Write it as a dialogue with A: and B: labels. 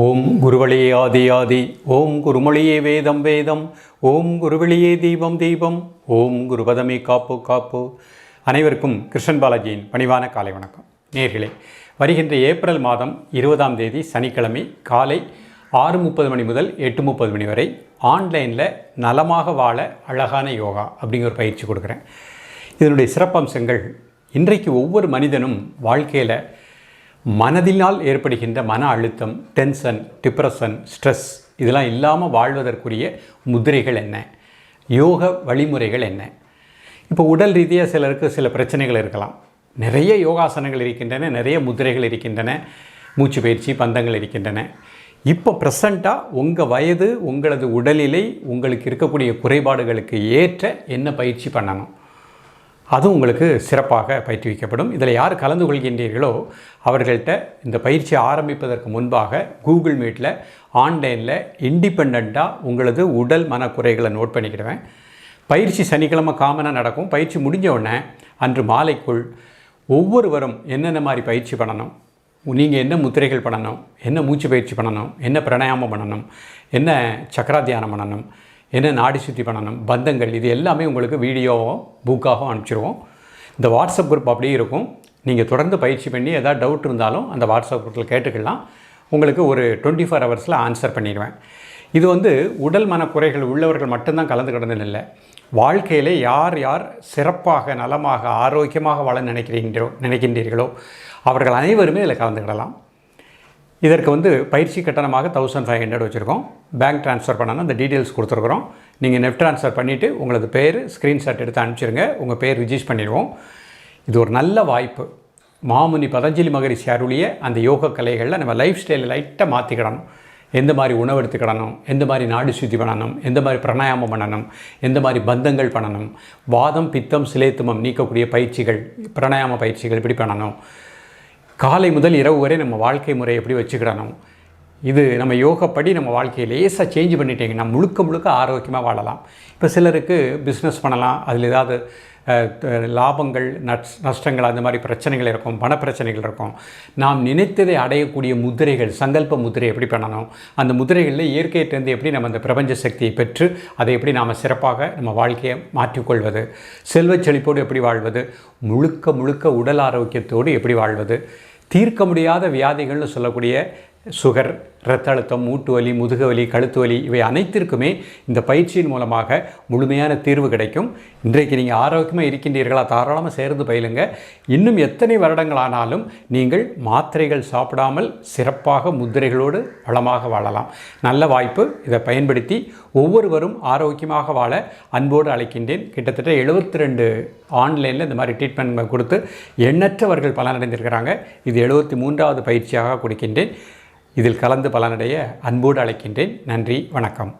A: ஓம் குருவழியே ஆதி ஆதி ஓம் குருமொழியே வேதம் வேதம் ஓம் குருவழியே தீபம் தீபம் ஓம் குருபதமே காப்பு காப்பு. அனைவருக்கும் கிருஷ்ணன் பாலாஜியின் பணிவான காலை வணக்கம். நேர்களே வருகின்ற ஏப்ரல் மாதம் இருபதாம் தேதி சனிக்கிழமை காலை ஆறு முப்பது மணி முதல் எட்டு முப்பது மணி வரை ஆன்லைனில் நலமாக வாழ அழகான யோகா அப்படிங்கிற ஒரு பயிற்சி கொடுக்குறேன். இதனுடைய சிறப்பம்சங்கள் இன்றைக்கு ஒவ்வொரு மனிதனும் வாழ்க்கையில் மனதினால் ஏற்படுகின்ற மன அழுத்தம் டென்ஷன் டிப்ரெஷன் ஸ்ட்ரெஸ் இதெல்லாம் இல்லாமல் வாழ்வதற்குரிய முதிரைகள் என்ன? யோக வழிமுறைகள் என்ன? இப்போ உடல் ரீதியாக சிலருக்கு சில பிரச்சனைகள் இருக்கலாம். நிறைய யோகாசனங்கள் இருக்கின்றன நிறைய முதிரைகள் இருக்கின்றன மூச்சு பயிற்சி பந்தங்கள் இருக்கின்றன. இப்போ ப்ரெசண்ட்டாக உங்கள் வயது உங்களது உடலிலை உங்களுக்கு இருக்கக்கூடிய குறைபாடுகளுக்கு ஏற்ற என்ன பயிற்சி பண்ணணும்? அதுவும் உங்களுக்கு சிறப்பாக பயிற்றுவிக்கப்படும். இதில் யார் கலந்து கொள்கின்றீர்களோ அவர்கள்ட்ட இந்த பயிற்சி ஆரம்பிப்பதற்கு முன்பாக கூகுள் மீட்டில் ஆன்லைனில் இண்டிபெண்ட்டாக உங்களது உடல் மனக்குறைகளை நோட் பண்ணிக்கிடுவேன். பயிற்சி சனிக்கிழமை காமனாக நடக்கும். பயிற்சி முடிஞ்ச உடனே அன்று மாலைக்குள் ஒவ்வொருவரும் என்னென்ன மாதிரி பயிற்சி பண்ணணும்? நீங்கள் என்ன முத்திரைகள் பண்ணணும்? என்ன மூச்சு பயிற்சி பண்ணணும்? என்ன பிராணாயாமம் பண்ணணும்? என்ன சக்கரா தியானம் பண்ணணும்? என்ன நாடி சுத்தி பண்ணணும் பந்தங்கள் இது எல்லாமே உங்களுக்கு வீடியோவும் புக்காகவும் அனுப்பிச்சிருவோம். இந்த வாட்ஸ்அப் குரூப் அப்படியே இருக்கும். நீங்கள் தொடர்ந்து பயிற்சி பண்ணி எதாவது டவுட் இருந்தாலும் அந்த வாட்ஸ்அப் குரூப்பில் கேட்டுக்கலாம். உங்களுக்கு ஒரு டுவெண்ட்டி ஃபோர் ஹவர்ஸில் ஆன்சர் பண்ணிடுவேன். இது வந்து உடல் மன குறைகள் உள்ளவர்கள் மட்டும்தான் கலந்துக்கிடணும்னு இல்லை. வாழ்க்கையில் யார் யார் சிறப்பாக நலமாக ஆரோக்கியமாக வாழ நினைக்கிறீங்களோ நினைக்கின்றீர்களோ அவர்கள் அனைவருமே இதில் கலந்துக்கிடலாம் இதற்கு வந்து பயிற்சி கட்டணமாக தௌசண்ட் ஃபைவ் ஹண்ட்ரட் வச்சுருக்கோம். பேங்க் ட்ரான்ஸ்ஃபர் பண்ணணும் அந்த டீட்டெயில்ஸ் கொடுத்துருக்குறோம். நீங்கள் நெட் ட்ரான்ஸ்ஃபர் பண்ணிவிட்டு உங்களது பேர் ஸ்க்ரீன்ஷாட் எடுத்து அனுப்பிச்சிருங்க. உங்கள் பேர் ரிஜிஸ்டர் பண்ணிடுவோம். இது ஒரு நல்ல வாய்ப்பு. மாமுனி பதஞ்சலி மகரிஷி அருளிய அந்த யோக கலைகளில் நம்ம லைஃப் ஸ்டைலை லைட்டாக மாற்றிக்கிடணும் எந்த மாதிரி உணவு எடுத்துக்கிடணும் எந்த மாதிரி நாடு சுத்தி பண்ணணும்? எந்த மாதிரி பிராணாயாமம் பண்ணணும்? எந்த மாதிரி பந்தங்கள் பண்ணணும்? வாதம் பித்தம் சிலேத்துமம் நீக்கக்கூடிய பயிற்சிகள் பிராணாயாம பயிற்சிகள் இப்படி பண்ணணும்? காலை முதல் இரவு வரை நம்ம வாழ்க்கை முறை எப்படி வச்சுக்கிடணும் இது நம்ம யோகப்படி நம்ம வாழ்க்கையை லேசாக சேஞ்ச் பண்ணிட்டீங்கன்னா முழுக்க முழுக்க ஆரோக்கியமாக வாழலாம். இப்போ சிலருக்கு பிஸ்னஸ் பண்ணலாம் அதில் ஏதாவது லாபங்கள் நஷ்டங்கள் அந்த மாதிரி பிரச்சனைகள் இருக்கும் பணப்பிரச்சனைகள் இருக்கும். நாம் நினைத்ததை அடையக்கூடிய முதிரைகள் சங்கல்ப முதிரை எப்படி பண்ணணும்? அந்த முதிரைகளில் இயற்கையிட்டிருந்து எப்படி நம்ம அந்த பிரபஞ்ச சக்தியை பெற்று அதை எப்படி நாம் சிறப்பாக நம்ம வாழ்க்கையை மாற்றிக்கொள்வது? செல்வச் செழிப்போடு எப்படி வாழ்வது? முழுக்க முழுக்க உடல் ஆரோக்கியத்தோடு எப்படி வாழ்வது? தீர்க்க முடியாத வியாதிகள்னு சொல்லக்கூடிய சுகர் இரத்த அழுத்தம் மூட்டு வலி முதுகு வலி கழுத்து வலி இவை அனைத்திற்குமே இந்த பயிற்சியின் மூலமாக முழுமையான தீர்வு கிடைக்கும். இன்றைக்கு நீங்கள் ஆரோக்கியமாக இருக்கின்றீர்களா தாராளமாக சேர்ந்து பயிலுங்க. இன்னும் எத்தனை வருடங்கள் ஆனாலும் நீங்கள் மாத்திரைகள் சாப்பிடாமல் சிறப்பாக முத்திரைகளோடு வளமாக வாழலாம். நல்ல வாய்ப்பு இதை பயன்படுத்தி ஒவ்வொருவரும் ஆரோக்கியமாக வாழ அன்போடு அழைக்கின்றேன். கிட்டத்தட்ட எழுபத்தி ரெண்டு ஆன்லைனில் இந்த மாதிரி ட்ரீட்மெண்ட் கொடுத்து எண்ணற்றவர்கள் பலனடைந்திருக்கிறாங்க. இது எழுபத்தி மூன்றாவது பயிற்சியாக கொடுக்கின்றேன். இதில் கலந்து பலனடைய அன்போடு அழைக்கின்றேன். நன்றி வணக்கம்.